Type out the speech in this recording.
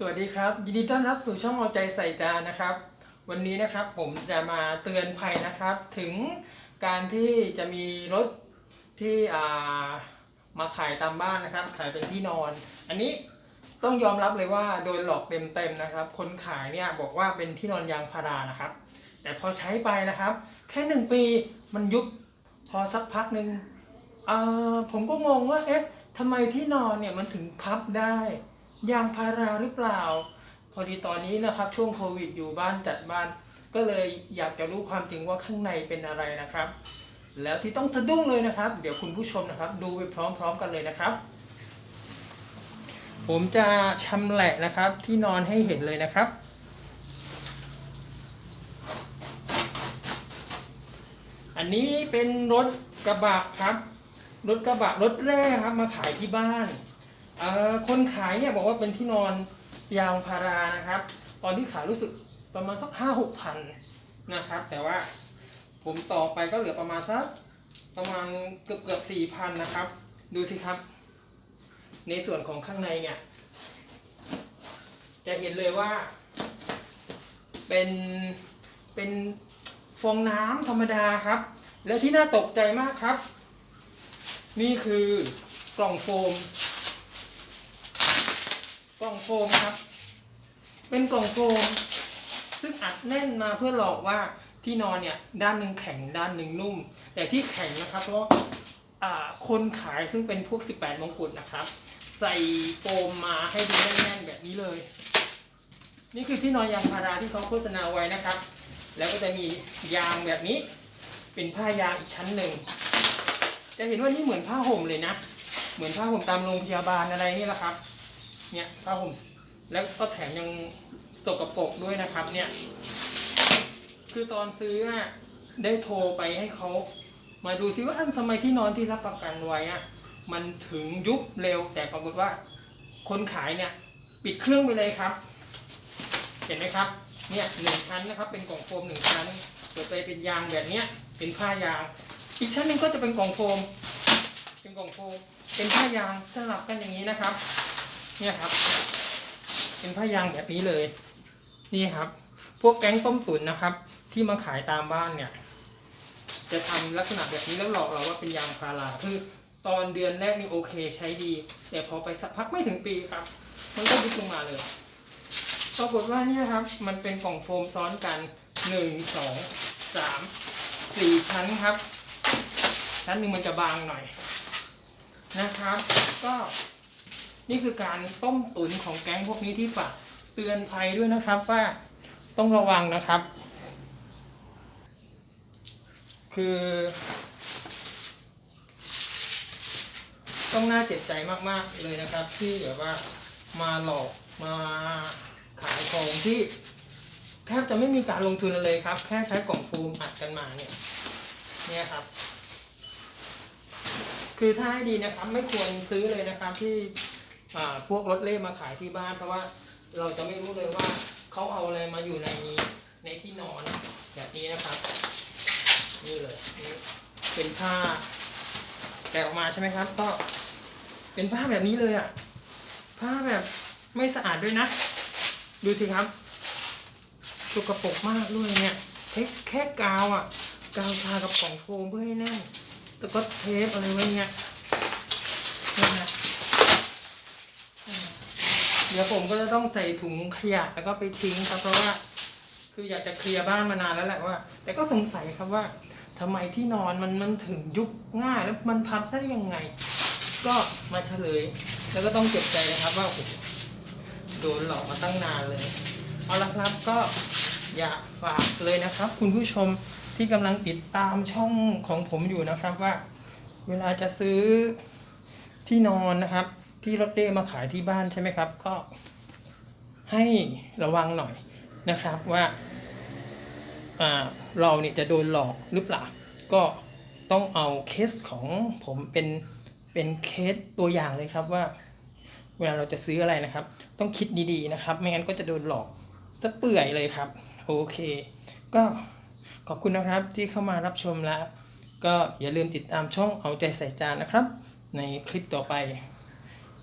สวัสดีครับ ยินดีต้อนรับสู่ช่องเอาใจใส่จานนะครับ วันนี้นะครับผมจะมาเตือนภัยนะครับ ถึงการที่จะมีรถที่อ่ามาขายตามบ้านนะครับ ขายเป็นที่นอน อันนี้ต้องยอมรับเลยว่าโดนหลอกเต็มๆนะครับ คนขายเนี่ยบอกว่าเป็นที่นอนยางพารานะครับ แต่พอใช้ไปนะครับ แค่หนึ่งปีมันยุบพอสักพักหนึ่งอ่าผมก็งงว่าเอ๊ะทำไมที่นอนเนี่ยมันถึงพับได้ ยางพาราหรือเปล่า พอดีตอนนี้นะครับ ช่วงโควิดอยู่บ้านจัดบ้าน ก็เลยอยากจะรู้ความจริงว่าข้างในเป็นอะไรนะครับ แล้วที่ต้องสะดุ้งเลยนะครับ เดี๋ยวคุณผู้ชมนะครับ ดูไปพร้อม ๆ กันเลยนะครับ ผมจะชำแหละนะครับที่นอนให้เห็นเลยนะครับอันนี้เป็นรถกระบะครับ รถกระบะรถแรกครับมาขายที่บ้าน คนขายเนี่ยบอกว่าเป็นที่นอนยางพารานะครับ ตอนที่ขายรู้สึกประมาณสักห้าหกพันนะครับ แต่ว่าผมต่อไปก็เหลือประมาณสักประมาณเกือบเกือบสี่พันนะครับ ดูสิครับ ในส่วนของข้างในเนี่ย จะเห็นเลยว่า เป็นเป็นฟองน้ำธรรมดาครับ และที่น่าตกใจมากครับ นี่คือกล่องโฟม กล่องโฟมครับ เป็นกล่องโฟม ซึ่งอัดแน่นมาเพื่อหลอกว่าที่นอนเนี่ยด้านหนึ่งแข็งด้านหนึ่งนุ่ม แต่ที่แข็งนะครับเพราะคนขายซึ่งเป็นพวก 18 มงกุฎนะครับ ใส่โฟมมาให้ดูแน่นๆแบบนี้เลย นี่คือที่นอนยางพาราที่เขาโฆษณาไว้นะครับ แล้วก็จะมียางแบบนี้ เป็นผ้ายางอีกชั้นหนึ่งจะเห็นว่านี่เหมือนผ้าห่มเลยนะ เหมือนผ้าห่มตามโรงพยาบาลอะไรนี่แหละครับ เนี่ยผ้าห่มแล้วก็แถมยังสกปรกด้วยนะครับเนี่ยคือตอนซื้ออะได้โทรไปให้เขามาดูซิว่าอ้าวทำไมที่นอนที่รับประกันไว้อะมันถึงยุบเร็วแต่ปรากฏว่า คนขายเนี่ยปิดเครื่องไปเลยครับ เห็นไหมครับเนี่ยหนึ่งชั้นนะครับเป็นกล่องโฟมหนึ่งชั้นเปิดไปเป็นยางแบบเนี้ยเป็นผ้ายาง อีกชั้นหนึ่งก็จะเป็นกล่องโฟม เป็นกล่องโฟมเป็นผ้ายางสลับกันอย่างนี้นะครับ เนี่ยครับ เป็นผ้ายางแบบนี้เลย นี่ครับ พวกแก๊งต้มตุ๋นนะครับ ที่มาขายตามบ้านเนี่ย จะทำลักษณะแบบนี้แล้วหลอกเราว่าเป็นยางพาราคือตอนเดือนแรกนี่โอเคใช้ดี แต่พอไปสักพักไม่ถึงปีครับ มันก็ยุบลงมาเลยปรากฏว่าเนี่ยครับ มันเป็นกล่องโฟมซ้อนกันหนึ่งสองสามสี่ชั้นครับ ชั้นหนึ่งมันจะบางหน่อยนะครับ ก็ นี่คือการต้มตุ๋นของแก๊งพวกนี้ที่ฝากเตือนภัยด้วยนะครับว่าต้องระวังนะครับ คือ ต้องน่าเจ็บใจมากๆเลยนะครับ ที่แบบว่ามาหลอกมาขายของที่แทบจะไม่มีการลงทุนเลยครับ แค่ใช้กล่องโฟมอัดกันมาเนี่ยเนี่ยครับ คือถ้าให้ดีนะครับ ไม่ควรซื้อเลยนะครับที่ พวกรถเล่มาขายที่บ้าน เพราะว่าเราจะไม่รู้เลยว่าเขาเอาอะไรมาอยู่ในในที่นอนแบบนี้นะครับ นี่เลยนี่เป็นผ้าแกะออกมาใช่ไหมครับ ก็เป็นผ้าแบบนี้เลยอะ่ะ ผ้าแบบไม่สะอาดด้วยนะ ดูสิครับสกปรกมากด้วยเนี่ยแค่แค่กาวอะ่ะ กาวทากับของโฟมเพื่อให้แน่นสกอตเทปอะไรไว้เนี่ยนี่นะอืมเดี๋ยวผมก็จะต้องใส่ถุงขยะแล้วก็ไปทิ้งครับเพราะว่าคืออยากจะเคลียร์บ้านมานานแล้วแหละว่า แต่ก็สงสัยครับว่าทำไมที่นอนมันมันถึงยุบง่ายแล้วมันพับได้ยังไง ก็มาเฉลย แล้วก็ต้องเจ็บใจนะครับว่าโอ้โหโดนหลอกมาตั้งนานเลย เอาละครับก็อยากฝากเลยนะครับ คุณผู้ชมที่กำลังติดตามช่องของผมอยู่นะครับว่า เวลาจะซื้อที่นอนนะครับ ที่รถเต้มาขายที่บ้านใช่ไหมครับ ก็ให้ระวังหน่อยนะครับว่าอ่าเราเนี่ยจะโดนหลอกหรือเปล่า ก็ต้องเอาเคสของผมเป็นเป็นเคสตัวอย่างเลยครับว่า เวลาเราจะซื้ออะไรนะครับ ต้องคิดดีๆนะครับ ไม่งั้นก็จะโดนหลอกสะเปื่อยเลยครับโอเค ก็ขอบคุณนะครับที่เข้ามารับชมแล้ว ก็อย่าลืมติดตามช่องเอาใจใส่จานนะครับ ในคลิปต่อไป